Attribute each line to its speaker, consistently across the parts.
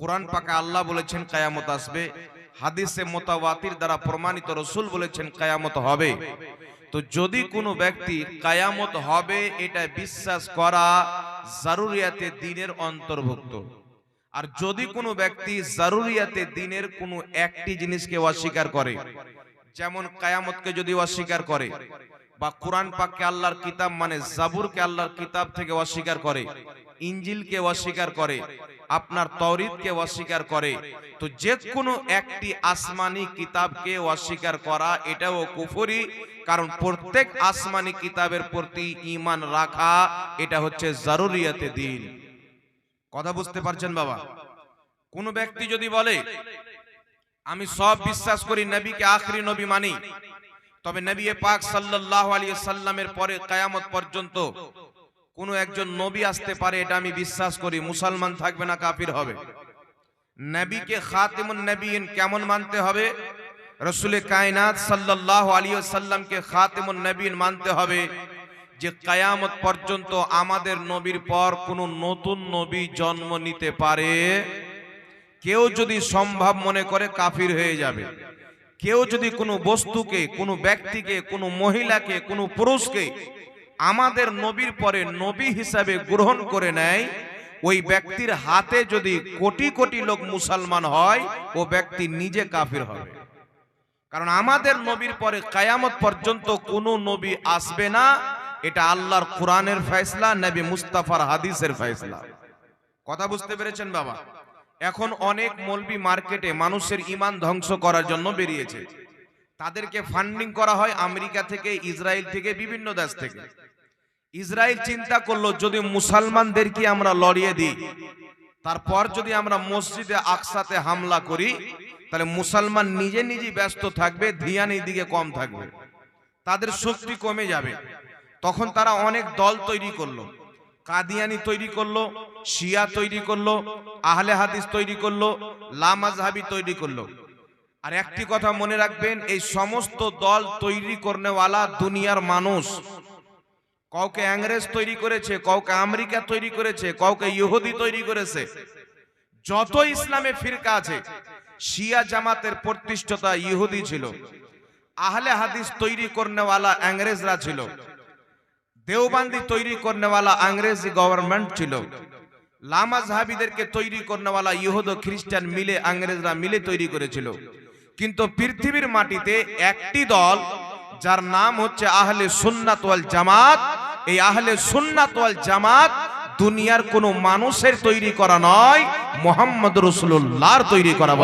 Speaker 1: কোরআন পাকে আল্লাহ বলেছেন কায়ামত আসবে। হাদিসে মোতাবাতির দ্বারা প্রমাণিত রসুল বলেছেন কায়ামত হবে। তো যদি কোনো ব্যক্তি কায়ামত হবে এটা বিশ্বাস করা জারুরিয়াতে দিনের অন্তর্ভুক্ত। আর যদি কোনো ব্যক্তি জারুরিয়াতে দিনের কোনো একটি জিনিসকে অস্বীকার করে। যেমন কায়ামতকে যদি অস্বীকার করে বা কোরআন পাককে আল্লাহর কিতাব মানে জাবুরকে আল্লাহর কিতাব থেকে অস্বীকার করে। ইঞ্জিলকে অস্বীকার করে। আপনার তৌরিদকে অস্বীকার করে। তো যে কোনো একটি আসমানি কিতাবকে অস্বীকার করা, এটাও কুফরি, কারণ প্রত্যেক আসমানি কিতাবের প্রতি ঈমান রাখা, এটা হচ্ছে জরুরিয়াতে দিন। কথা বুঝতে পারছেন বাবা? কোন ব্যক্তি যদি বলে, আমি সব বিশ্বাস করি নবীকে আখরি নবী মানি। তবে নবী পাক সাল্লাল্লাহু আলাইহি সাল্লামের পরে কিয়ামত পর্যন্ত কোন একজন নবী আসতে পারে, এটা আমি বিশ্বাস করি, মুসলমান থাকবে না, কাফির হবে। নবীকে খাতিমুন নবীন কেমন মানতে হবে? রসুল কায়নাত সাল্লাল্লাহু আলাইহি সাল্লামকে খাতিমুন নবীন মানতে হবে যে কায়ামত পর্যন্ত আমাদের নবীর পর কোনো নতুন নবী জন্ম নিতে পারে। কেউ যদি সম্ভব মনে করে কাফির হয়ে যাবে। কেউ যদি কোনো বস্তুকে, কোনো ব্যক্তিকে, কোনো মহিলাকে, কোনো পুরুষকে আমাদের নবীর পরে নবী হিসাবে গ্রহণ করে নেয়, ওই ব্যক্তির হাতে যদি কোটি কোটি লোক মুসলমান হয়, ও ব্যক্তি নিজে কাফির হবে। কারণ আমাদের নবীর পরে কায়ামত পর্যন্ত কোনো নবী আসবে না, এটা আল্লাহর কোরআনের ফয়সলা, নবী মুস্তাফার হাদিসের ফয়সলা। কথা বুঝতে পেরেছেন বাবা? এখন অনেক মলবি মার্কেটে মানুষের ইমান ধ্বংস করার জন্য বেরিয়েছে। তাদেরকে ফান্ডিং করা হয় আমেরিকা থেকে, ইসরায়েল থেকে, বিভিন্ন দেশ থেকে। ইসরায়েল চিন্তা করল, যদি মুসলমানদেরকে আমরা লড়িয়ে দিই? তারপর যদি আমরা মসজিদে আকসাতে হামলা করি, তাহলে মুসলমান নিজে নিজে ব্যস্ত থাকবে ধিয়ান এই দিকে কম থাকবে। তাদের শক্তি কমে যাবে। তখন তারা অনেক দল তৈরি করল। কাদিয়ানি তৈরি করল, শিয়া তৈরি করল, আহলে হাদিস তৈরি করল লামাজহাবি তৈরি করল। আর একটি কথা মনে রাখবেন, এই সমস্ত দল তৈরি করনেওয়ালা দুনিয়ার মানুষ কাউকে ইংরেজ তৈরি করেছে, কাউকে আমেরিকা তৈরি করেছে, কাউকে ইহুদি তৈরি করেছে। যত ইসলামে ফিরকা আছে, শিয়া জামাতের প্রতিষ্ঠতা ইহুদি ছিল, আহলে হাদিস তৈরি করনেওয়ালা ইংরেজরা ছিল, দেওবান্দি তৈরি করনেওয়ালা আংরেজি গভর্নমেন্ট ছিল, লামা সাহাবিদেরকে তৈরি করনেওয়ালা ইহুদ খ্রিস্টান মিলে আংরেজরা মিলে তৈরি করেছিল। কিন্তু পৃথিবীর মাটিতে একটি দল, যার নাম হচ্ছে আহলে সুন্নাত ওয়াল জামাত এই আহলে সুন্নাত ওয়াল জামাত দুনিয়ার কোন মানুষের তৈরি করা নয় মোহাম্মদ রসুল্লাহর তৈরি করা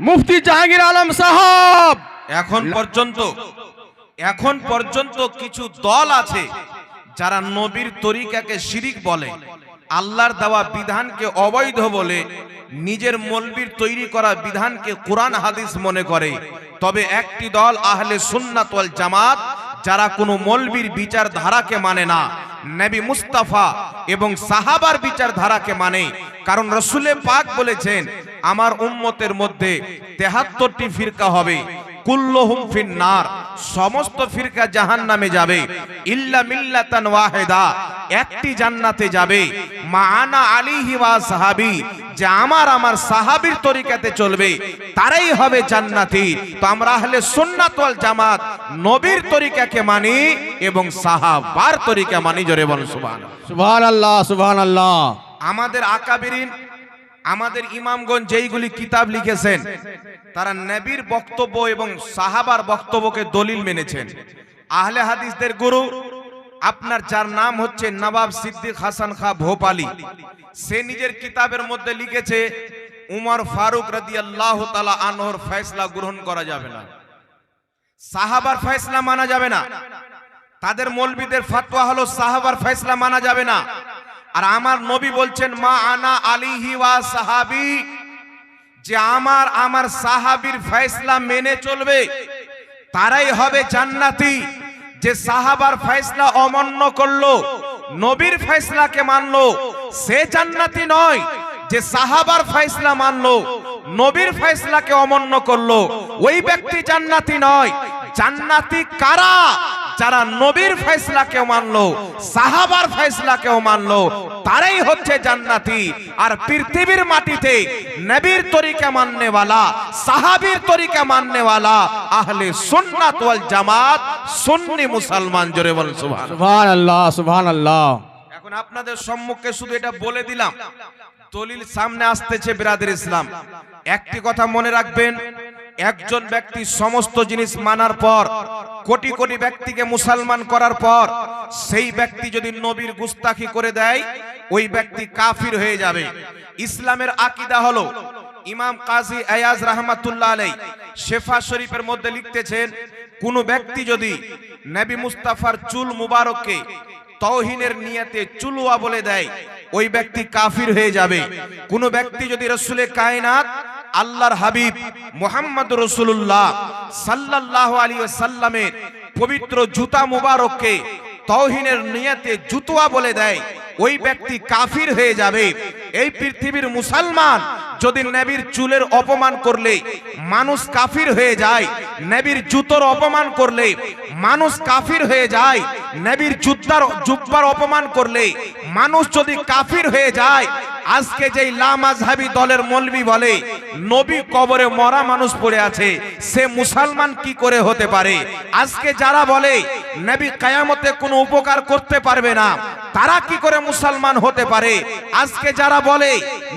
Speaker 2: মুফতি জাহাঙ্গীর আলম সাহাব।
Speaker 1: এখন পর্যন্ত এখন পর্যন্ত কিছু দল আছে যারা নবীর তরিকাকে শিরিক বলে। আল্লাহর দেওয়া বিধানকে অবৈধ বলে নিজের মলবির তৈরি করা বিধানকে কোরআন হাদিস মনে করে। তবে একটি দল আহলে সুন্নাত ওয়াল জামাত, যারা কোনো মলবির বিচার ধারাকে মানে না, নবী মুস্তাফা এবং সাহাবার বিচার ধারাকে মানে। কারণ রসুলে পাক বলেছেন, আমার উম্মতের মধ্যে তেহাত্তরটি ফিরকা হবে। কুল্লুহুম ফিন্নার সমস্ত ফিরকা জাহান নামে যাবে। ইল্লা মিল্লাতান ওয়াহেদা একটি জান্নাতে যাবে। মাআনা আলিহি ওয়া সাহাবি যে আমার আমার সাহাবীর তরিকাতে চলবে তারাই হবে জান্নাতি। তো আমরা আহলে সুন্নাত ওয়াল জামাত নবীর তরিকাকে মানি এবং সাহাবার তরিকা মানি জোরে বল সুবহানাল্লাহ।
Speaker 2: সুবহানাল্লাহ সুবহানাল্লাহ।
Speaker 1: আমাদের আকাবিরিন আমাদের ইমামগঞ্জ যেইগুলি কিতাব লিখেছেন, তারা নবীর বক্তব্য এবং সাহাবার বক্তব্যকে দলিল মেনেছেন। আহলে হাদিসদের গুরু, আপনার যার নাম হচ্ছে নবাব সিদ্দিক হাসান খা ভোপালি, সে নিজের কিতাবের মধ্যে লিখেছে, উমর ফারুক রাদি আল্লাহ তালা আনহর ফয়সলা গ্রহণ করা যাবে না। সাহাবার ফয়সলা মানা যাবে না। তাদের মৌলবীদের ফাতোয়া হলো, সাহাবার ফয়সলা মানা যাবে না। আর আমার নবী বলছেন, মা আনা আলিহি ওয়া সাহাবি। যে আমার আমার সাহাবীর ফয়সলা মেনে চলবে, তারাই হবে জান্নাতি। যে সাহাবার ফয়সলা অমান্য করল, নবীর ফয়সলাকে মানলো, সে জান্নাতি নয়। যে সাহাবার ফয়সলা মানলো, নবীর ফয়সলাকে অমান্য করল, ওই ব্যক্তি জান্নাতি নয়। জান্নাতি কারা? যারা নবীর ফয়সলাকেও মানলো সাহাবার ফয়সলাকেও মানলো তারাই হচ্ছে জান্নাতি। আর পৃথিবীর মাটিতে নবীর তরিকা মাননেওয়ালা সাহাবীর তরিকা মাননেওয়ালা আহলে সুন্নাত ওয়াল জামাত সুন্নি মুসলমান জোরে বল সুবহান
Speaker 2: সুবহান আল্লাহ সুবহান আল্লাহ
Speaker 1: এখন আপনাদের সম্মুখে শুধু এটা বলে দিলাম দলিল সামনে আসতেছে বিরাদের ইসলাম। একটি কথা মনে রাখবেন একজন ব্যক্তি সমস্ত জিনিস মানার পর কোটি কোটি ব্যক্তিকে মুসলমান করার পর সেই ব্যক্তি যদি নবীর গুস্তাখি করে দেয়, ওই ব্যক্তি কাফির হয়ে যাবে। ইসলামের আকিদা হলো, ইমাম কাজী আয়াজ রহমাতুল্লাহ আলাই শেফা শরীফের মধ্যে লিখতেছেন, কোন ব্যক্তি যদি নবী মুস্তাফার চুল মুবারককে তৌহিনের নিয়তে চুলুয়া বলে দেয়, ওই ব্যক্তি কাফির হয়ে যাবে। কোন ব্যক্তি যদি রসুলে কায়নাত আল্লাহর হাবিব মোহাম্মদ রসুল্লাহ সাল্লাল্লাহু আলাইহি সাল্লামের পবিত্র জুতা মুবারককে তৌহিনের নিয়তে জুতুয়া বলে দেয়। ওই ব্যক্তি কাফির হয়ে যাবে। এই পৃথিবীর মুসলমান যদি নবীর চুলের অপমান করলে মানুষ কাফির হয়ে যায়। নবীর জুতোর অপমান করলে মানুষ কাফির হয়ে যায়। নবীর জুত্তার জুব্বার অপমান করলে মানুষ যদি কাফির হয়ে যায় আজকে যেই লামাজহাবি দলের মলবি বলে, নবী কবরে মরা মানুষ পড়ে আছে, সে মুসলমান কি করে হতে পারে? আজকে যারা বলে, নবী কায়ামতে কোনো উপকার করতে পারবে না, তারা কি করে মুসলমান হতে পারে? আজকে যারা বলে,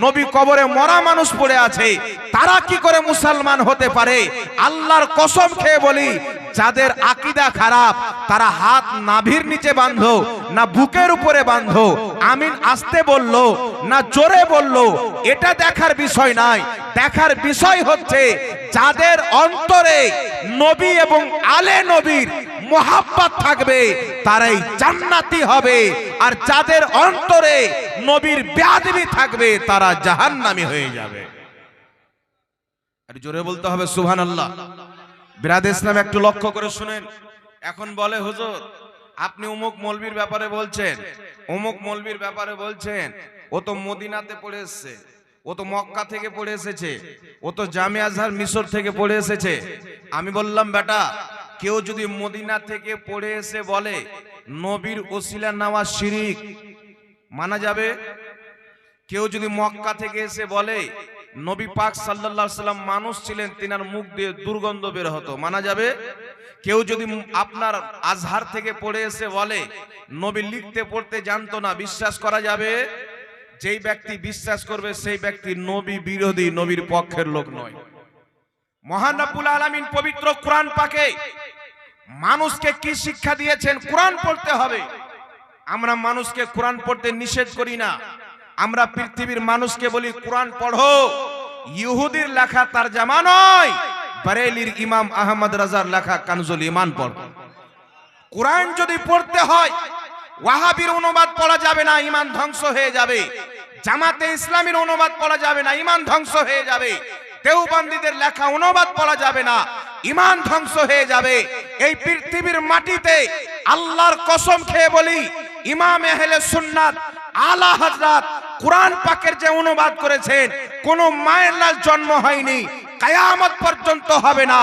Speaker 1: নবী কবরে মরা মানুষ পড়ে আছে, তারা কি করে মুসলমান হতে পারে? আল্লাহর কসম খেয়ে বলি, যাদের আকিদা খারাপ, তারা হাত নাভির নিচে বাঁধো, না বুকের উপরে বাঁধো, আমিন আসতে বলল, না জোরে বলল, এটা দেখার বিষয় নাই। দেখার বিষয় হচ্ছে যাদের অন্তরে নবী এবং আলে নবীর মোহাব্বত থাকবে, তারাই জান্নাতি হবে। আর যাদের অন্তরে নবীর ব্যাধবি থাকবে, তারা জাহান্নামী হয়ে যাবে। জোরে বলতে হবে সুবহান আল্লাহ বিরাদ ইসলাম একটু লক্ষ্য করে শুনেন। এখন বলে, হুজুর, আপনি অমুক মলবির ব্যাপারে বলছেন অমুক মলবির ব্যাপারে বলছেন ও তো মদিনাতে পড়ে এসছে, ও তো মক্কা থেকে পড়ে এসেছে, ও তো জামে আজহার মিশর থেকে পড়ে এসেছে। আমি বললাম, বেটা, কেউ যদি মদিনা থেকে পড়ে এসে বলে, নবীর ওসিলা নেওয়া শিরিক, মানা যাবে? কেউ যদি মক্কা থেকে এসে বলে, নবী পাক আলাইহি সাল্লাম মানুষ ছিলেন, তিনার মুখ দিয়ে দুর্গন্ধ বের হতো মানা যাবে? কেউ যদি আপনার আজহার থেকে পড়ে এসে বলে, নবী লিখতে পড়তে জানতো না বিশ্বাস করা যাবে? যেই ব্যক্তি বিশ্বাস করবে, সেই ব্যক্তি নবী বিরোধী, নবীর পক্ষের লোক নয়। মহান রব্বুল আলামিন পবিত্র কোরআন পাকে মানুষকে কি শিক্ষা দিয়েছেন? কোরআন পড়তে হবে। আমরা মানুষকে কোরআন পড়তে নিষেধ করি না। আমরা পৃথিবীর মানুষকে বলি, কোরআন পড়ো। ইহুদির লেখা তার জামা নয় বারেলির ইমাম আহমদ রাজার লেখা কানজুল ইমান পড়ো। কোরআন যদি পড়তে হয় ওয়াহাবির অনুবাদ পড়া যাবে না ইমান ধ্বংস হয়ে যাবে। জামাতে ইসলামের অনুবাদ পড়া যাবে না ইমান ধ্বংস হয়ে যাবে। দেওবন্দীদের লেখা অনুবাদ পড়া যাবে না ইমান ধ্বংস হয়ে যাবে। এই পৃথিবীর মাটিতে আল্লাহর কসম খেয়ে বলি, ইমাম আহলে সুন্নাত, আলা হযরত কোরআন পাকের যে অনুবাদ করেছেন, কোন মায়ের লাল জন্ম হয়নি। কায়ামত পর্যন্ত হবে না।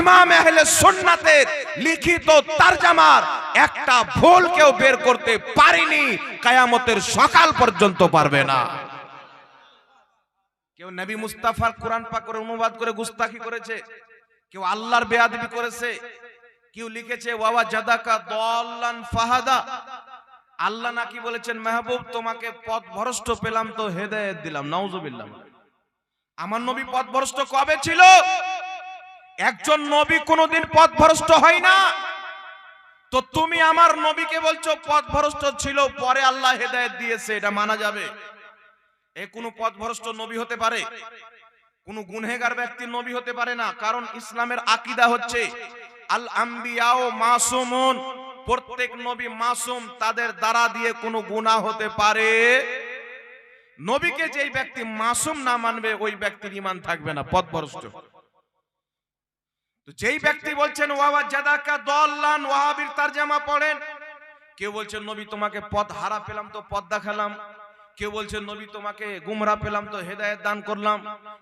Speaker 1: ইমাম আহলে সুন্নাতের লিখিত তারজামার একটা ভুল কেউ বের করতে পারেনি, কায়ামতের সকাল পর্যন্ত পারবে না। কেউ নবী মুস্তাফার কোরআন পাকের অনুবাদ করে গুস্তাখি করেছে, কেউ আল্লাহর বেয়াদবি করেছে, কেউ লিখেছে, ওয়াওয়া জাদাকা দল্লান ফাহাদা। আল্লাহ নাকি বলেছেন, মেহবুব, তোমাকে পথ ভরষ্ট পেলাম তো হেদায়েত দিলাম, নাউজুবিল্লাহ। আমার নবী পথ ভরষ্ট কবে ছিল? একজন নবী কোনোদিন পথ ভরষ্ট হয় না। তো তুমি আমার নবীকে বলছো পথ ভরষ্ট ছিল, পরে আল্লাহ হেদায়েত দিয়েছে, এটা মানা যাবে। এ কোনো পথ ভরষ্ট নবী হতে পারে? কোন গুনহেগার ব্যক্তি নবী হতে পারে না, কারণ ইসলামের আকিদা হচ্ছে, আল আম্বিয়াও মাসুমুন। প্রত্যেক নবী মাসুম, তাদের দ্বারা দিয়ে কোনো গুনাহ হতে পারে। নবীকে যেই ব্যক্তি মাসুম না মানবে, ওই ব্যক্তির ইমান থাকবে না পথভ্রষ্ট তো যেই ব্যক্তি বলছেন, ওয়াবা জাদাকা দল্লান ওয়াহাবির তারজামা পড়েন, কেউ বলছেন নবী তোমাকে পথ হারা পেলাম তো পথ দেখালাম। কেউ বলছে, নবী তোমাকে গুমরা পেলাম তো হেদায়েত দান করলাম।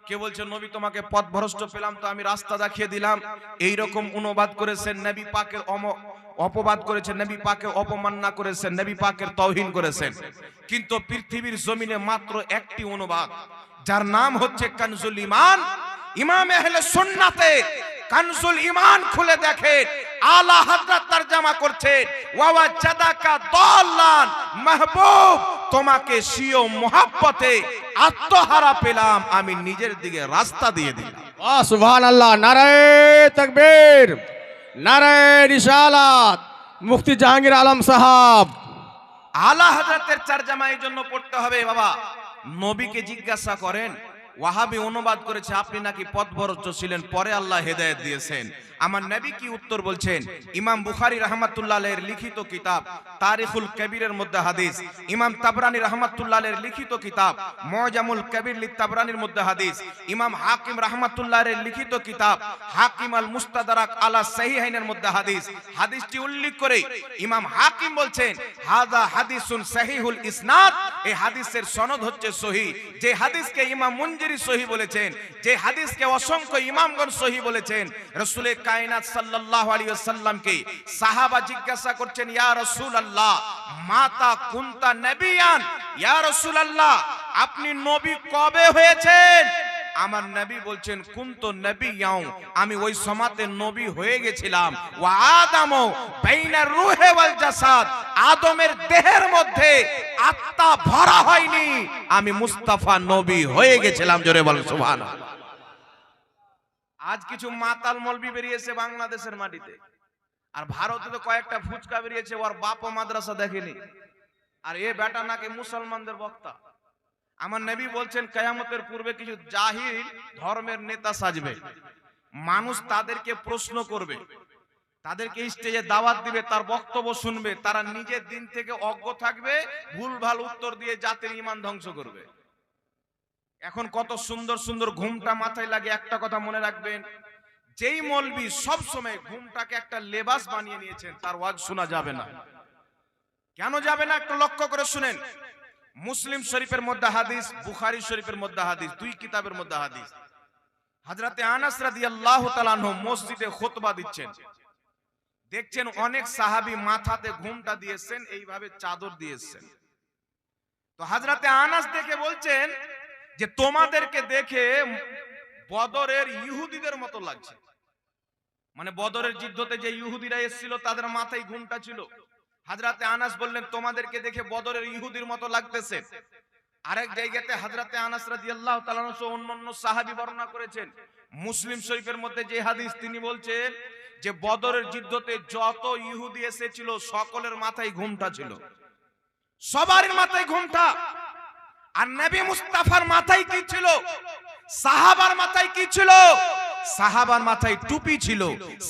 Speaker 1: কেউ বলছে, নবী তোমাকে পথ ভ্রষ্ট পেলাম তো আমি রাস্তা দেখিয়ে দিলাম। এই রকম অনুবাদ করেছেন নবী পাকের অপবাদ করেছেন, নবী পাকে অপমাননা করেছেন, নবী পাকের তহিন করেছেন। কিন্তু পৃথিবীর জমিনে মাত্র একটি অনুবাদ, যার নাম হচ্ছে কানজুল ইমান ইমাম এহলে সন্নাতে কানজুল ইমান খুলে দেখে আলা হাজরাত তারজামা করছেন ওয়াওয়া চাদাকা দলান মাহবুব, তোমাকে সিও মোহাব্বতে আত্মহারা পেলাম, আমি নিজের দিকে রাস্তা দিয়ে দিলাম।
Speaker 2: সুবহানাল্লাহ, নারায়ে তাকবীর। নারায় রিসালাত মুফতি জাহাঙ্গীর আলম সাহাব।
Speaker 1: আলা হাজরাতের চারজামা এই জন্য পড়তে হবে, বাবা। নবীকে জিজ্ঞাসা করেন, ওয়াহাবি অনুবাদ করেছে, আপনি নাকি পথ ছিলেন, পরে আল্লাহ হেদায়ত দিয়েছেন। আমার নবী কি উত্তর বলছেন? ইমাম বুখারী রাহমাতুল্লাহ আলাইহির লিখিত কিতাব তারিখুল কবিরের মধ্যে হাদিস। ইমাম তাবরানী রাহমাতুল্লাহ আলাইহির লিখিত কিতাব মুআজামুল কবির লি তাবরানীর মধ্যে হাদিস। ইমাম হাকিম রাহমাতুল্লাহ আলাইহির লিখিত কিতাব হাকিম আল মুস্তাদরাক আলা সাহিহাইনের মধ্যে হাদিস। হাদিসটি উল্লেখ করে ইমাম হাকিম বলছেন হাদা হাদিসুন সহিহুল ইসনাদ। এই হাদিসের সনদ হচ্ছে সহি। যে হাদিসকে ইমাম মুনজিরি সহি বলেছেন যে হাদিসকে অসংখ্য ইমামগণ সহি বলেছেন রাসূলের কায়নাত সাল্লাল্লাহু আলাইহি ওয়াসাল্লামকে সাহাবা জিজ্ঞাসা করছেন, ইয়া রাসূলুল্লাহ, মাতা কুনতা ইয়া রাসূলুল্লাহ, আপনি নবী কবে হয়েছেন? আমার নবী বলছেন, কুন্ত নবী আমি ওই সমাতে নবী হয়ে গেছিলাম। ওয়া আদামও বাইনা রূহে ওয়াল জাসাদ, আদমের দেহের মধ্যে আত্মা ভরা হয়নি। আমি মুস্তাফা নবী হয়ে গেছিলাম, জোরে বল সুবহানাল্লাহ। আজ কিছু মাতাল মলবি বেরিয়েছে বাংলাদেশের মাটিতে। আর ভারতে তো কয়েকটা ফুচকা বেরিয়েছে, ওর বাপ মাদ্রাসা দেখেনি। আর এ বেটা নাকি মুসলমানদের বক্তা। আমার নবী বলছেন, কেয়ামতের পূর্বে কিছু জাহিল ধর্মের নেতা সাজবে। মানুষ তাদেরকে প্রশ্ন করবে। তাদেরকে স্টেজে দাওয়াত দিবে, তার বক্তব্য শুনবে। তারা নিজের দিন থেকে অজ্ঞ থাকবে ভুলভাল উত্তর দিয়ে জাতির ইমান ধ্বংস করবে। এখন কত সুন্দর সুন্দর ঘুমটা মাথায় লাগে, একটা কথা মনে রাখবেন, যেই মলবি সব সময় ঘুমটাকে একটা লেবাস বানিয়ে নিয়েছেন, তার ওয়াজ শোনা যাবে না। কেন যাবে না একটু লক্ষ্য করে শুনেন। মুসলিম শরীফের মধ্যে হাদিস, বুখারী শরীফের মধ্যে হাদিস, দুই কিতাবের মধ্যে হাদিস। হযরতে আনাস রাদিয়াল্লাহু তাআলা মসজিদে খুতবা দিচ্ছেন। দেখছেন অনেক সাহাবী মাথাতে ঘুমটা দিয়েছেন, এইভাবে চাদর দিয়েছেন। তো হযরতে আনাস দেখে বলছেন যে তোমাদেরকে দেখে বদরের ইহুদিদের মতো লাগছে। মানে বদরের যুদ্ধতে যে ইহুদিরা এসেছিল, তাদের মাথায় ঘুমটা ছিল। হাজরাতে আনাস বললেন, তোমাদেরকে দেখে বদরের ইহুদির মতো লাগতেছে। আরেক জায়গাতে হাজরাতে আনাস রাদিয়াল্লাহু তাআলা আনহু অন্য অন্য সাহাবী বর্ণনা করেছেন। মুসলিম শরীফের মধ্যে যে হাদিস তিনি বলছেন যে, বদরের যুদ্ধতে যত ইহুদি এসেছিল, সকলের মাথায় ঘুমটা ছিল। সবার মাথায় ঘুমটা। আর নবী মুস্তাফার মাথায় কি ছিল? সাহাবার মাথায় কি ছিল? সাহাবার মাথায় টুপি ছিল।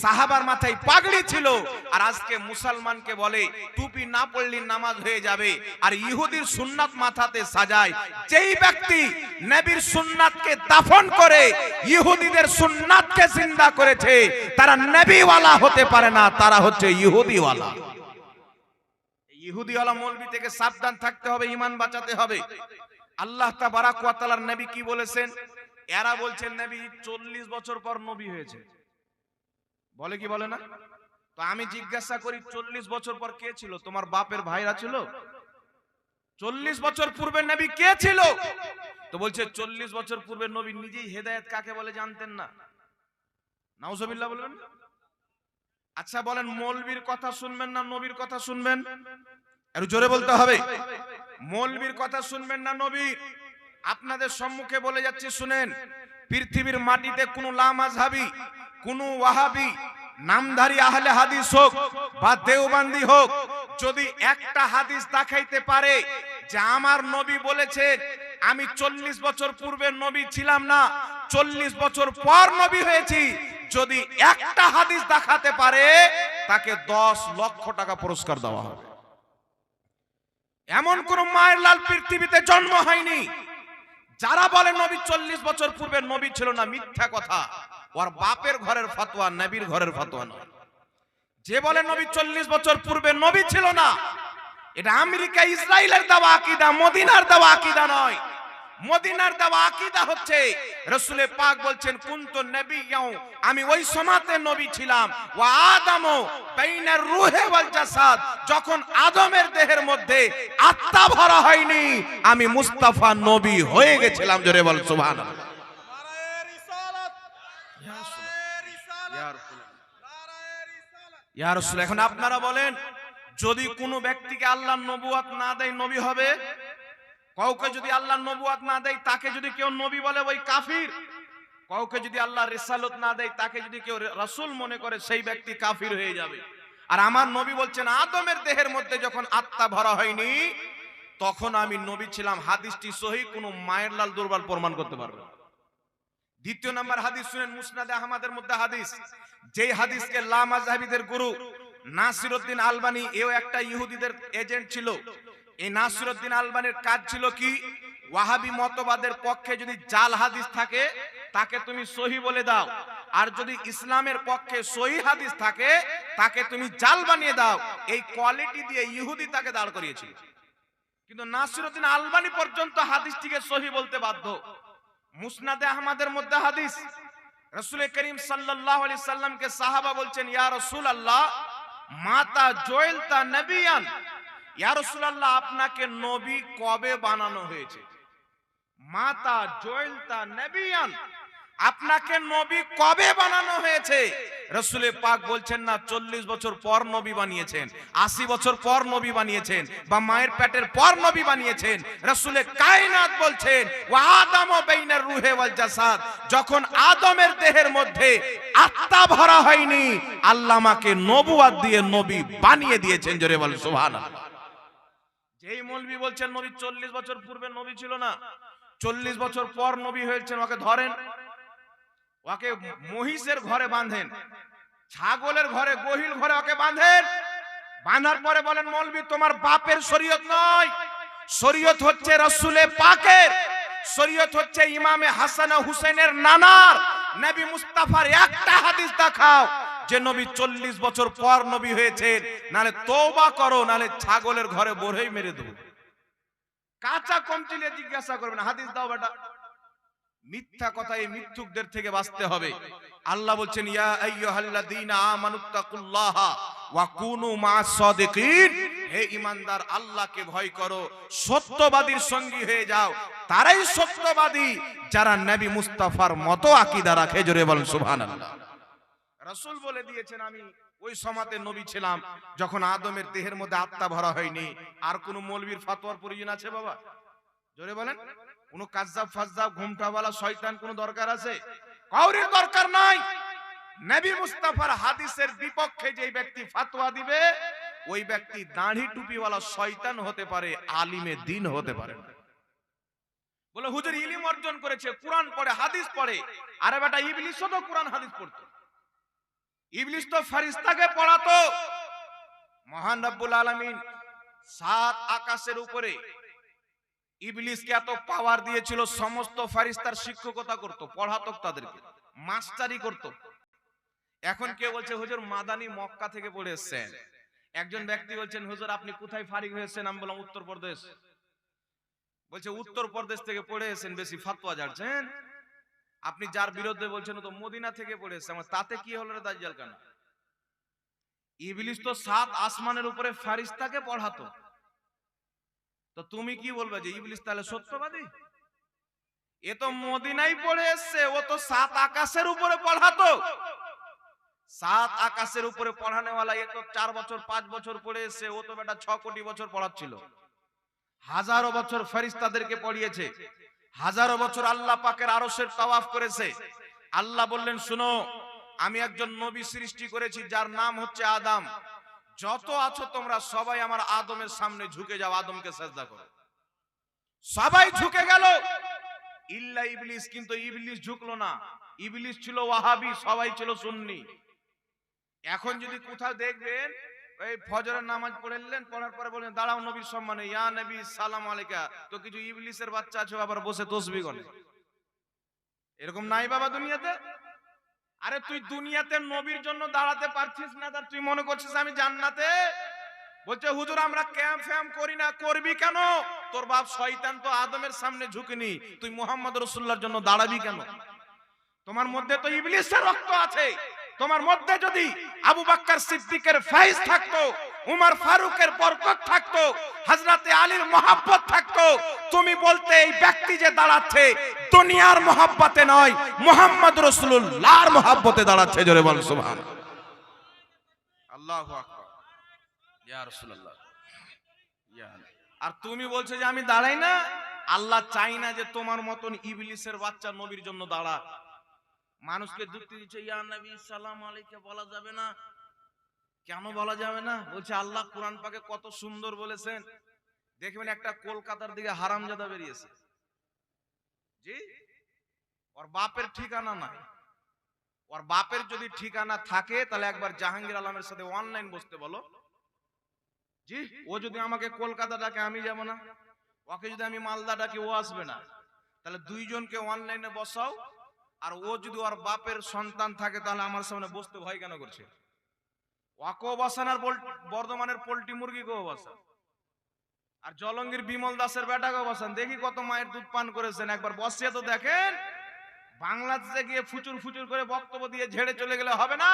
Speaker 1: সাহাবার মাথায় পাগড়ি ছিল। আর আজকে মুসলমানকে বলে, টুপি না পড়লে নামাজ হয়ে যাবে। আর ইহুদির সুন্নাত মাথাতে সাজায়। যেই ব্যক্তি নবীর সুন্নাতকে দাফন করে, ইহুদিদের সুন্নাতকে জিন্দা করেছে, তারা নবীওয়ালা হতে পারে না, তারা হচ্ছে ইহুদিওয়ালা। ইহুদিওয়ালা মৌলবি থেকে সাবধান থাকতে হবে, ইমান বাঁচাতে হবে। আল্লাহ তাবারাক ওয়া তাআলার নবী কি বলেছেন? এরা বলছেন, নবী 40 বছর পর নবী হয়েছে। বলে কি বলে না? তো আমি জিজ্ঞাসা করি 40 বছর পর কে ছিল? তোমার বাপের ভাইরা ছিল? 40 বছর পূর্বে নবী কে ছিল? তো বলছে 40 বছর পূর্বে নবী নিজেই হেদায়েত কাকে বলে জানতেন না? নাউজুবিল্লাহ বলবেন আচ্ছা বলেন, মৌলবীর কথা শুনবেন না নবীর কথা শুনবেন? একটু জোরে বলতে হবে। মৌলবীর কথা শুনবেন না নবীর আপনাদের সম্মুখে বলে যাচ্ছি, শুনেন। পৃথিবীর মাটিতে কোন লামাজহাবি কোন ওয়াহাবি, নামধারী আহলে হাদিস হোক বা দেওবান্দি হোক, যদি একটা হাদিস দেখাইতে পারে যে আমার নবী বলেছেন, আমি চল্লিশ বছর পূর্বে নবী ছিলাম না, চল্লিশ বছর পর নবী হয়েছি, যদি একটা হাদিস দেখাতে পারে, তাকে দশ লক্ষ টাকা পুরস্কার দেওয়া হবে। এমন কোন মায়ের লাল পৃথিবীতে জন্ম হয়নি। যারা বলে নবী চল্লিশ বছর পূর্বে নবী ছিল না, মিথ্যা কথা। ওর বাপের ঘরের ফতোয়া, নবীর ঘরের ফতোয়া নয়। যে বলে নবী চল্লিশ বছর পূর্বে নবী ছিল না, এটা আমেরিকা, ইসরায়েলের দেওয়া আকিদা, মদিনার দেওয়া আকিদা নয়। মদিনার দেওয়া আকীদা হচ্ছে রাসূলে পাক বলছেন, কুনতু নবিয়্যাও আমি ওই সমাতে নবী ছিলাম। ওয়া আদামু বাইনার রূহে ওয়াল যখন আদমের দেহের মধ্যে আত্মা ভরা হয়নি, আমি মুস্তাফা নবী হয়ে গেছিলাম, জোরে বল, সুবহানাল্লাহ। ইয়া রাসূল, এখন আপনারা বলেন, যদি কোনো ব্যক্তিকে আল্লাহ নবুয়াত না দেয়, নবী হবে? কাউকে যদি আল্লাহ নবুয়াত না দেয়, তাকে যদি কেউ নবী বলে, ওই কাফির। কাউকে যদি আল্লাহ রিসালত না দেয়, তাকে যদি কেউ রাসূল মনে করে, সেই ব্যক্তি কাফির হয়ে যাবে। আর আমার নবী বলছেন, আদমের দেহের মধ্যে যখন আত্মা ভরা হয়নি, তখন আমি নবী ছিলাম। হাদিসটি সহি, কোনো মায়ের লাল দুর্বল প্রমাণ করতে পারবে। দ্বিতীয় নাম্বার হাদিস শুনেন, মুসনাদে আহমদের মধ্যে হাদিস। যেই হাদিসকে লা মাযহাবিদের গুরু নাসিরউদ্দিন আলবানি, এও একটা ইহুদিদের এজেন্ট ছিল। এই নাসিরউদ্দিন আলবানির কাজ ছিল কি? ওয়াহাবি মতবাদের পক্ষে যদি জাল হাদিস থাকে, তাকে তুমি সহি বলে দাও। আর যদি ইসলামের পক্ষে সহি হাদিস থাকে, তাকে তুমি জাল বানিয়ে দাও। এই কোয়ালিটি দিয়ে ইহুদি তাকে দাঁড় করিয়েছিল। কিন্তু নাসিরউদ্দিন আলবানি পর্যন্ত হাদিসটিকে সহি বলতে বাধ্য। মুসনাদে আহমদের মধ্যে হাদিস। রসুল করিম সাল্লাল্লাহু আলাইহি সাল্লামকে সাহাবা বলছেন, ইয়া রাসূলুল্লাহ, মাতা জয়েলতা নবিয়ান ইয়া রাসূলুল্লাহ, আপনাকে নবী কবে বানানো হয়েছে? মাতা, জয়েলতা, নবিয়ান, আপনাকে নবী কবে বানানো হয়েছে? রসুলে পাক বলছেন না, চল্লিশ বছর পর নবী বানিয়েছেন, আশি বছর পর নবী বানিয়েছেন, বা মায়ের পর নবী বানিয়েছেন। কায়নাত বলছেন আদম রুহে জাসাদ, যখন আদমের দেহের মধ্যে আত্মা ভরা হয়নি, আল্লাহ আমাকে দিয়ে নবী বানিয়ে দিয়েছেন, জোরে বল যেই মৌলবি বলছেন, নবী চল্লিশ বছর পূর্বে নবী ছিল না। চল্লিশ বছর পর নবী হয়েছেন, ওকে ধরেন। ওকে মহিষের ঘরে বাঁধেন, ছাগলের ঘরে গহিল ঘরে ওকে বাঁধেন। বাঁধার পরে বলেন, মৌলবি, তোমার বাপের শরীয়ত নয়। শরীয়ত হচ্ছে রসুলে পাকের। শরীয়ত হচ্ছে ইমামে হাসান হুসেনের নানার। নবী মুস্তাফার একটা হাদিস দেখাও। যে নবী চল্লিশ বছর পর নবী হয়েছেন, নালে তৌবা করো, নালে ছাগলের ঘরে বোরেই মেরে দেবো। কাঁচা কম চিলিয়ে জিজ্ঞাসা করবে না, হাদিস দাও বেটা। মিথ্যা কথা এই মিথ্যুকদের থেকে বাঁচতে হবে। আল্লাহ বলছেন, ইয়া আইয়ুহাল্লাযীনা আমানুত্তাকুল্লাহা ওয়া কুনু মা'আস সাদিকিন। হে ঈমানদার আল্লাহকে ভয় করো, সত্যবাদীর সঙ্গী হয়ে যাও। তারাই সত্যবাদী, যারা নবী মুস্তাফার মতো আকীদা রাখে, জোরে বলেন সুবহানাল্লাহ। রাসূল বলে দিয়েছেন, আমি ওই সমাতে নবী ছিলাম, যখন আদমের দেহের মধ্যে আত্মা ভরা হয়নি। আর কোন মৌলবীর ফাতোয়ার প্রয়োজন আছে বাবা? জোরে বলেন। কোন কাজ্জাব, ফাজ্জাব, ঘুমটাওয়ালা, শয়তান কোন দরকার আছে? কাউরির দরকার নাই। নবী মুস্তাফার হাদিসের বিপক্ষে যে ব্যক্তি ফাতোয়া দিবে, ওই ব্যক্তি দাড়ি টুপিওয়ালা শয়তান হতে পারে, আলিমে দিন হতে পারে বলে হুজুর ইলিম অর্জন করেছে, কোরআন পড়ে, হাদিস পড়ে। আরে বেটা, ইবলিসও তো কোরআন, হাদিস পড়তো। ইবলিস তো ফারিস্তাকে পড়াতো। মহান রব্বুল আলামিন সাত আকাশের উপরে ইবলিসকে এত পাওয়ার দিয়েছিল, সমস্ত ফারিস্তার শিক্ষকতা করত, পড়াতো তাদেরকে মাস্টারি করত। এখন কেউ বলছে, হুজুর, মাদানি মক্কা থেকে পড়ে এসেছেন। একজন ব্যক্তি বলছেন, হুজুর, আপনি কোথায় ফারিগ হয়েছেন? আমি বললাম, উত্তরপ্রদেশ। বলছে, উত্তরপ্রদেশ থেকে পড়ে এসেছেন, বেশি ফাতোয়া জানছেন আপনি যার বিরুদ্ধে বলছেন তো মদিনা থেকে পড়ে এসেছে। আমার তাতে কি হলো রে দাজ্জাল কেন? ইবলিস তো সাত আসমানের উপরে ফারিস্তাকে পড়াতো। তো তুমি কি বলবে যে ইবলিস তাহলে সত্যবাদী? এ তো মদিনাই পড়ে এসছে। ও তো সাত আকাশের উপরে পড়াতো। সাত আকাশের উপরে পড়ানেওয়ালা এ তো চার বছর পাঁচ বছর পড়ে এসছে। ও তো বেটা ছ কোটি বছর পড়াচ্ছিল। হাজারো বছর ফেরিস্তাদেরকে পড়িয়েছে। হাজারো বছর আল্লাহ পাকের আরশের তাওয়াফ করেছে। আল্লাহ বললেন, শুনো, আমি একজন নবী সৃষ্টি করেছি, যার নাম হচ্ছে আদম। যত আছো তোমরা সবাই আমার আদমের সামনে ঝুঁকে যাও, আদমকে সাজদা করো। সবাই ঝুঁকে গেল। ইল্লা ইবলিস, কিন্তু ইবলিস ঝুঁকলো না। ইবলিস ছিল ওয়াহাবি, সবাই ছিল সুন্নি। এখন যদি কোথাও দেখবেন এই ফজরের নামাজ পড়লেন পড়ার পরে বলেন দাঁড়াও নবীর সম্মানে, ইয়া নবী, সালাম তো কিছু ইবলিসের বাচ্চা আছে আবার বসে তসবি এরকম নাই বাবা দুনিয়াতে? আরে তুই দুনিয়াতে নবীর জন্য দাঁড়াতে পারছিস না তার তুই মনে করছিস আমি জান্নাতে? বলছে, হুজুর, আমরা ক্যাম্প ফ্যাম করি না, করবি কেন? তোর বাপ শয়তান তো আদমের সামনে ঝুঁকিনি, তুই মোহাম্মদ রসুল্লাহর জন্য দাঁড়াবি কেন? তোমার মধ্যে তো ইবলিসের রক্ত আছে। তোমার মধ্যে যদি আবু বাক্কার সিদ্দিকের ফাইজ থাকতো উমর ফারুকের বরকত থাকতো হযরতে আলীর মোহাব্বত থাকতো তুমি বলতে এই ব্যক্তি যে দাঁড়াচ্ছে দুনিয়ার মোহাব্বতে নয় মোহাম্মদ রসুল্লাহর মোহাব্বতে দাঁড়াচ্ছে জোরে বল সুবহান আল্লাহু আকবার। ইয়া রাসূলুল্লাহ। ইয়া। আর তুমি বলছো যে আমি দাঁড়াই না? আল্লাহ চাই না যে তোমার মতন ইবলিসের বাচ্চা নবীর জন্য দাঁড়া। মানুষকে যুক্তি দিচ্ছে ইয়া নবী সালাম আলাইকে বলা যাবে না। কেন বলা যাবে না? বলছে আল্লাহ কোরআন পাকে কত সুন্দর বলেছেন। দেখবেন একটা কলকাতার দিকে হারামজাদা বেরিয়েছে। জি? ওর বাপের ঠিকানা নাই। ওর বাপের যদি ঠিকানা থাকে তাহলে একবার জাহাঙ্গীর আলমের সাথে অনলাইন বসতে বলো। জি? ও যদি আমাকে কলকাতা ডাকে আমি যাব না। ওকে যদি আমি মালদা ডাকি ও আসবে না। তাহলে দুইজনকে অনলাইনে বসাও। আর ও যদি ওর বাপের সন্তান থাকে, তাহলে আমার সামনে বসতে ভয় কেন করছে? বর্ধমানের পোল্ট্রি মুরগিকেও বসান আর জলঙ্গির বিমল দাসের বেটাকেও বসান দেখি কত মায়ের দুধ পান করেছেন। একবার বসিয়ে তো দেখেন, বাংলাদেশে গিয়ে ফুচুর ফুচুর করে বক্তব্য দিয়ে ঝেড়ে চলে গেলে হবে না?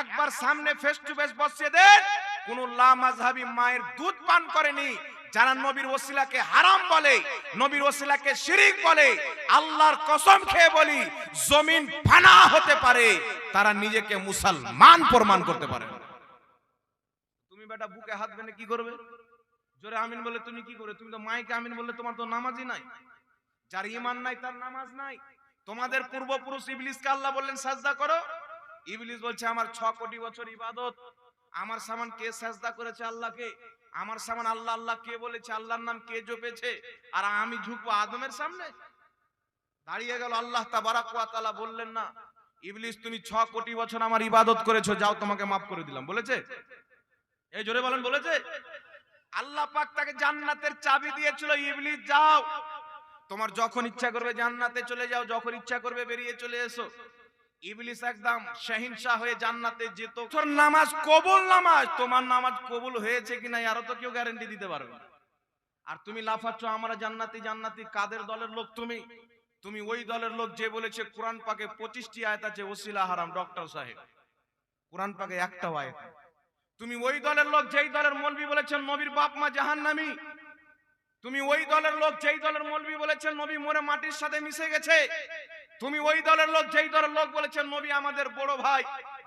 Speaker 1: একবার সামনে ফেস টু ফেস বসিয়ে দেন, কোন লামাজহাবি মায়ের দুধ পান করেনি। যারা নবীর ওসিলাকে হারাম বলে, নবীর ওসিলাকে শিরিক বলে, আল্লাহর কসম খেয়ে বলি, জমিন ফানা হতে পারে, তারা নিজেকে মুসলমান প্রমাণ করতে পারে তুমি বেটা বুকে হাত বেঁধে কি করবে? জোরে আমিন বলে তুমি কি করে তুমি তো মাইকে আমিন বললে তোমার তো নামাজই নাই। যার ইমান নাই, তার নামাজ নাই। তোমাদের পূর্বপুরুষ ইবলিসকে আল্লাহ বললেন, সাজদা করো। ইবলিস বলছে, আমার ছ কোটি বছর ইবাদত। আমার সামান কে সাজদা করেছে আল্লাহকে? আমার সামান আল্লাহ আল্লাহ কে বলেছে? আল্লাহর নাম কে জপেছে? আর আমি ঝুঁকবো আদমের সামনে? দাঁড়িয়ে গেল আল্লাহ তাবারাক ওয়া তাআলা, বললেন, না, ইবলিস তুমি ছ কোটি বছর আমার ইবাদত করেছ, যাও তোমাকে মাফ করে দিলাম। বলেছে? এই জোরে বলেন, বলেছে? আল্লাহ পাক তাকে জান্নাতের চাবি দিয়েছিল, ইবলিস, যাও। তোমার যখন ইচ্ছা করবে জান্নাতে চলে যাও, যখন ইচ্ছা করবে বেরিয়ে চলে এসো। ইবলিস একদম শাহিনশাহ হয়ে জান্নাতে যেত। তোর নামাজ কবুল নামাজ, তোমার নামাজ কবুল হয়েছে কিনা আরও তো কেউ গ্যারান্টি দিতে পারবে না। আর তুমি লাফাচ্ছ, আমরা জান্নাতি জান্নাতি, কাদের দলের লোক তুমি? তুমি ওই দলের লোক যে বলেছে, কোরআন পাকে পঁচিশটি আয়াত আছে, ওসিলা হারাম, ডক্টর সাহেব। কোরআন পাকে একটাও আয়াত তুমি ওই দলের লোক যেই দলের মলবি বলেছেন, নবীর বাপ মা জাহান্নামী। তুমি ওই দলের লোক যেই দলের মলবি বলেছেন, নবী মরে মাটির সাথে মিশে গেছে। তুমি ওই দলের লোক, যেই দলের লোক বলেছেন, নবী আমাদের বড় ভাই।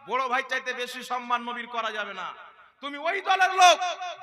Speaker 1: বড় ভাই চাইতে বেশি সম্মান নবীর করা যাবে না। তুমি ওই দলের লোক,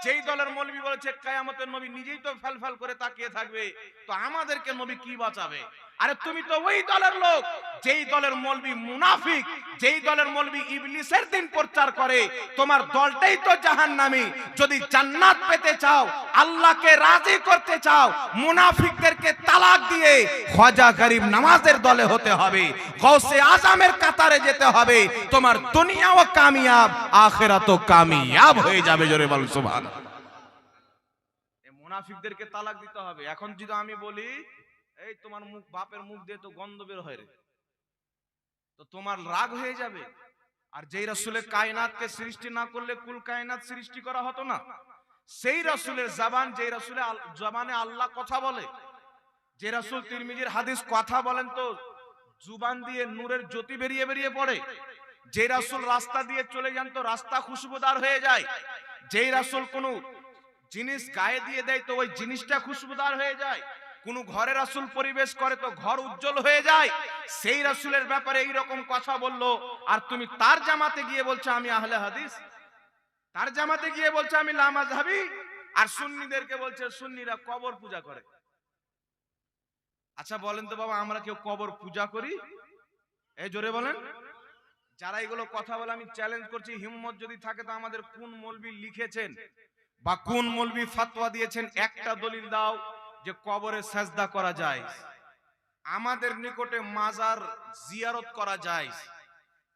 Speaker 1: যেই দলের মলবি বলেছে, কায়ামতের নবী নিজেই তো ফেল ফেল করে তাকিয়ে থাকবে। তো আমাদেরকে নবী কি বাঁচাবে? আরে তুমি তো ওই দলের লোক, যেই দলের মলবি মুনাফিক, যেই দলের মলবি ইবলিসের দিন প্রচার করে। তোমার দলটাই তো জাহান্নামী। যদি জান্নাত পেতে চাও, আল্লাহকে রাজি করতে চাও, মুনাফিকদেরকে তালাক দিয়ে খাজা গরিব নামাজের দলে হতে হবে গৌসে আজমের কাতারে যেতে হবে, তোমার দুনিয়াও কামিয়াব, আখেরাতও কামিয়াব হয়ে যাবে জোরে বল এই মুনাফিকদেরকে তালাক দিতে হবে। এখন যদি আমি বলি এই তোমার মুখ, বাপের মুখ দিয়ে তো গন্ধ বের হয় রে। তো তোমার রাগ হয়ে যাবে। আর যেই রাসূলের কায়নাতকে সৃষ্টি না করলে কুল কায়নাত সৃষ্টি করা হতো না। সেই রাসূলের জবান, যেই রাসূলের জবানে আল্লাহ কথা বলে। যে রাসূল তিরমিজির হাদিস কথা বলেন তো, জুবান দিয়ে নূরের জ্যোতি বেরিয়ে বেরিয়ে পড়ে। যে রাসূল রাস্তা দিয়ে চলে যান তো রাস্তা খুশবুদার হয়ে যায়। যেই রাসূল কোনো জিনিস গায়ে দিয়ে দেয় তো ওই জিনিসটা খুশবুদার হয়ে যায়। কোন ঘরে রাসূল পরিবেশ করে তো ঘর উজ্জ্বল হয়ে যায়। সেই রাসূলের ব্যাপারে এই রকম কথা বলল। আর তুমি তার জামাতে গিয়ে বলছো, আমি আহলে হাদিস। তার জামাতে গিয়ে বলছো, আমি লামাজহাবি আর সুন্নিদেরকে বলছে, সুন্নিরা কবর পূজা করে। আচ্ছা বলেন তো বাবা, আমরা কেউ কবর পূজা করি? এই জোরে বলেন। যারা এগুলো কথা বলে, আমি চ্যালেঞ্জ করছি, হিম্মত যদি থাকে তো আমাদের কোন মলবি লিখেছেন? বা কোন মলবি ফাতোয়া দিয়েছেন? একটা দলিল দাও। যে কবরে সাজদা করা যায়। আমাদের নিকটে মাজার জিয়ারত করা যায়।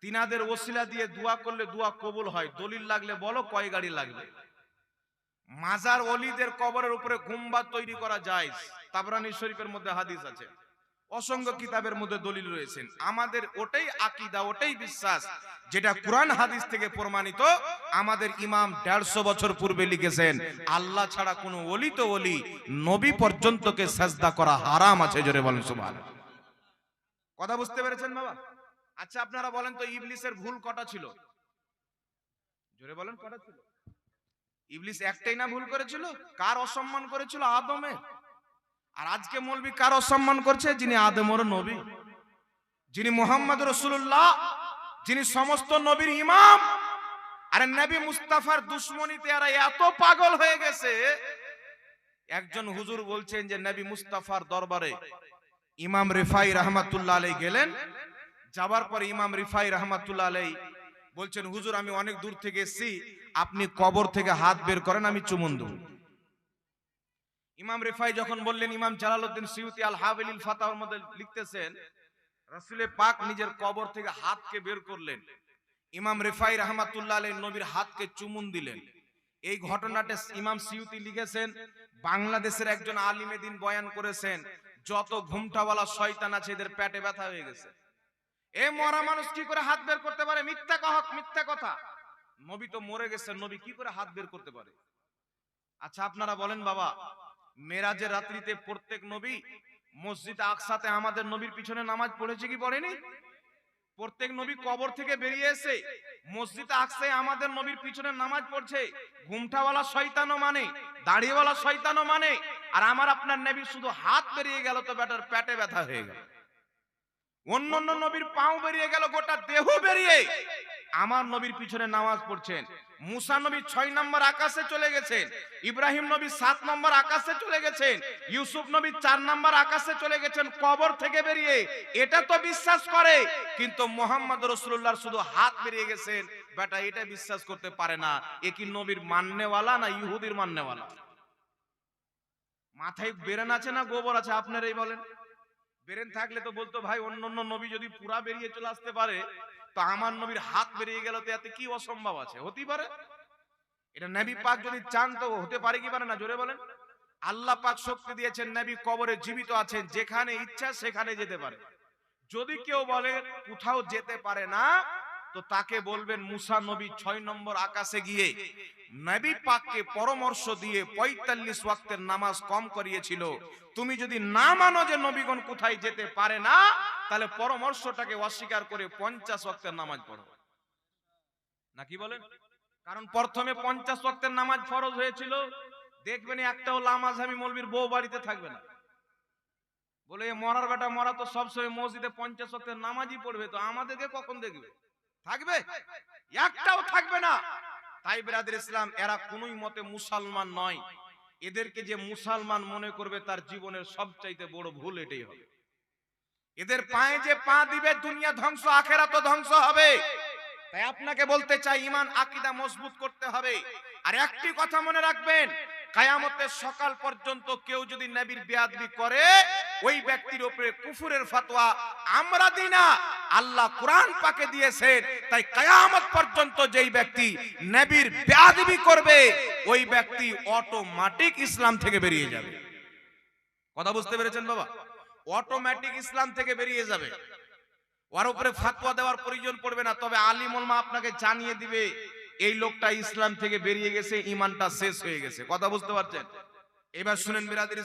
Speaker 1: তিনাদের ওসিলা দিয়ে দোয়া করলে দোয়া কবুল হয়। দলিল লাগলে বলো, কয় গাড়ি লাগবে? মাজার অলিদের কবরের উপরে গুম্বা তৈরি করা যায়। তাবরানি শরীফের মধ্যে হাদিস আছে। অসংখ্য কিতাবের মধ্যে দলিল রয়েছেন। আমাদের ওটাই আকিদা ওটাই বিশ্বাস যেটা কোরআন হাদিস থেকে প্রমাণিত। আমাদের ইমাম দেড়শো বছর পূর্বে লিখেছেন আল্লাহ ছাড়া কোনো অলি তো ওলি নবী পর্যন্তকে সাজদা করা হারাম আছে? জোরে বলেন সুবহান কথা বুঝতে পেরেছেন বাবা? আচ্ছা আপনারা বলেন তো ইবলিসের ভুল কটা ছিল? জোরে বলেন কটা ছিল? ইবলিস একটাই না ভুল করেছিল? কার অসম্মান করেছিল? আদমের আর আজকে মৌলবি কার অসম্মান করছে? যিনি আদমর নবী, যিনি মোহাম্মদ রসুল্লাহ যিনি সমস্ত নবীর ইমাম। আরে নবী মুস্তাফার দুশ্মনীতে এরা এত পাগল হয়ে গেছে। একজন হুজুর বলছেন যে, নবী মুস্তাফার দরবারে ইমাম রিফাই রহমাতুল্লাহ আলাই গেলেন। যাবার পর ইমাম রিফাই রহমাতুল্লাহ আলাই বলছেন, হুজুর, আমি অনেক দূর থেকে এসেছি। আপনি কবর থেকে হাত বের করেন, আমি চুমুন দেব। ইমাম রিফাই যখন বললেন, ইমাম জালালউদ্দিন সিউতি আল হাবিলিল ফাতাহর মধ্যে লিখতেছেন রাসূলে পাক নিজের কবর থেকে হাতকে বের করলেন। ইমাম রিফাই রহমাতুল্লাহ আলাই নবীর হাতকে চুমুন দিলেন। এই ঘটনাটা ইমাম সিউতি লিখেছেন, বাংলাদেশের একজন আলিমে দিন বয়ান করেছেন, যত ঘুমটাওয়ালা শয়তান আছে এদের পেটে ব্যথা হয়ে গেছে। এ মরা মানুষ কি করে হাত বের করতে পারে? মিথ্যা কহক মিথ্যা কথা। নবী তো মরে গেছেন, নবী কি করে হাত বের করতে পারে? আচ্ছা আপনারা বলেন বাবা মেরাজের রাত্রিতে প্রত্যেক নবী মসজিদ আকসাতে আমাদের নবীর পিছনে নামাজ পড়েছে কি পড়েনি? প্রত্যেক নবী কবর থেকে বেরিয়ে এসে মসজিদ আকসে আমাদের নবীর পিছনে নামাজ পড়ছে। ঘুমটাওয়ালা শয়তানও মানে দাড়িওয়ালা শয়তানও মানে। আর আমার আপনার নবী শুধু হাত বেরিয়ে গেল তো ব্যাটার পেটে ব্যথা হয়ে গেল। অন্য অন্য নবীর পাও বেরিয়ে গেল, গোটা দেহ বেরিয়ে। আমার নবীর পিছনে নামাজ পড়ছেন। মুসা নবী ছয় নম্বর আকাশে চলে গেছেন, ইব্রাহিম নবী সাত নম্বর আকাশে চলে গেছেন, ইউসুফ নবী চার নম্বর আকাশে চলে গেছেন কবর থেকে বেরিয়ে। এটা তো বিশ্বাস করে, কিন্তু মোহাম্মদ রসুল্লাহ শুধু হাত বেরিয়ে গেছেন। বেটা, এটা বিশ্বাস করতে পারে না, এ কি নবীর মান্যওয়ালা না ইহুদির মান্যওয়ালা? মাথায় বেরেন আছে না গোবর আছে আপনারাই বলেন? বেরেন থাকলে তো বলতো, ভাই অন্য অন্য নবী যদি পুরা বেরিয়ে চলে আসতে পারে তো আমার নবীর হাত বেরিয়ে গেল তো এতে কি অসম্ভব আছে? হতেই পারে। এটা নবী পাক যদি চান তো হতে পারে কি পারে না, জোরে বলেন। আল্লাহ পাক শক্তি দিয়েছেন, নবী কবরে জীবিত আছেন, যেখানে ইচ্ছা সেখানে যেতে পারে। যদি কেউ বলে কোথাও যেতে পারে না তো তাকে বলবেন, মুসা নবী ছয় নম্বর আকাশে গিয়ে নবী পাককে পরামর্শ দিয়ে পঁয়তাল্লিশ ওয়াক্তের নামাজ কম করিয়েছিল। তুমি যদি না মানো যে নবীগণ কোথায় যেতে পারে না, তাহলে পরামর্শটাকে অস্বীকার করে পঞ্চাশ ওয়াক্তের নামাজ পড়ো। নাকি বলেন? কারণ প্রথমে পঞ্চাশ ওয়াক্তের নামাজ ফরজ হয়েছিল। দেখবেন একটাও লামাজামি মৌলবীর বউ বাড়িতে থাকবে না। বলে মরার বেটা, মরা তো সবসময় মসজিদে পঞ্চাশ ওয়াক্তের নামাজই পড়বে, তো আমাদেরকে কখন দেখবে? থাকবে? একটাও থাকবে না। তাই বেরাদের ইসলাম, এরা কোনোই মতে মুসলমান নয়। এদেরকে যে মুসলমান মনে করবে তার জীবনের সবচাইতে বড় ভুল এটাই হবে। এদের পায়ে যে পা দিবে, দুনিয়া ধ্বংস, আখেরা তো ধ্বংস হবে। তাই আপনাকে বলতে চাই ইমান আকিদা মজবুত করতে হবে। আর একটি কথা মনে রাখবেন, কায়ামতের সকাল পর্যন্ত কেউ যদি নবীর বেয়াদবি করে ওই ব্যক্তির উপরে কুফুরের ফতোয়া আমরা দিই না। আল্লাহ কোরআন পাকে দিয়েছেন, তাই কায়ামত পর্যন্ত যেই ব্যক্তি নবীর বেয়াদবি করবে, ওই ব্যক্তি অটোমেটিক ইসলাম থেকে বেরিয়ে যাবে। কথা বুঝতে পেরেছেন বাবা? অটোমেটিক ইসলাম থেকে বেরিয়ে যাবে। ওর উপরে ফাতোয়া দেওয়ার প্রয়োজন পড়বে না, তবে আলিম ওলমা আপনাকে জানিয়ে দিবে, এই লোকটা ইসলাম থেকে বেরিয়ে গেছে ইমানটা শেষ হয়ে গেছে। কথা বুঝতে পারছেন? এবার শুনেন বিরাদের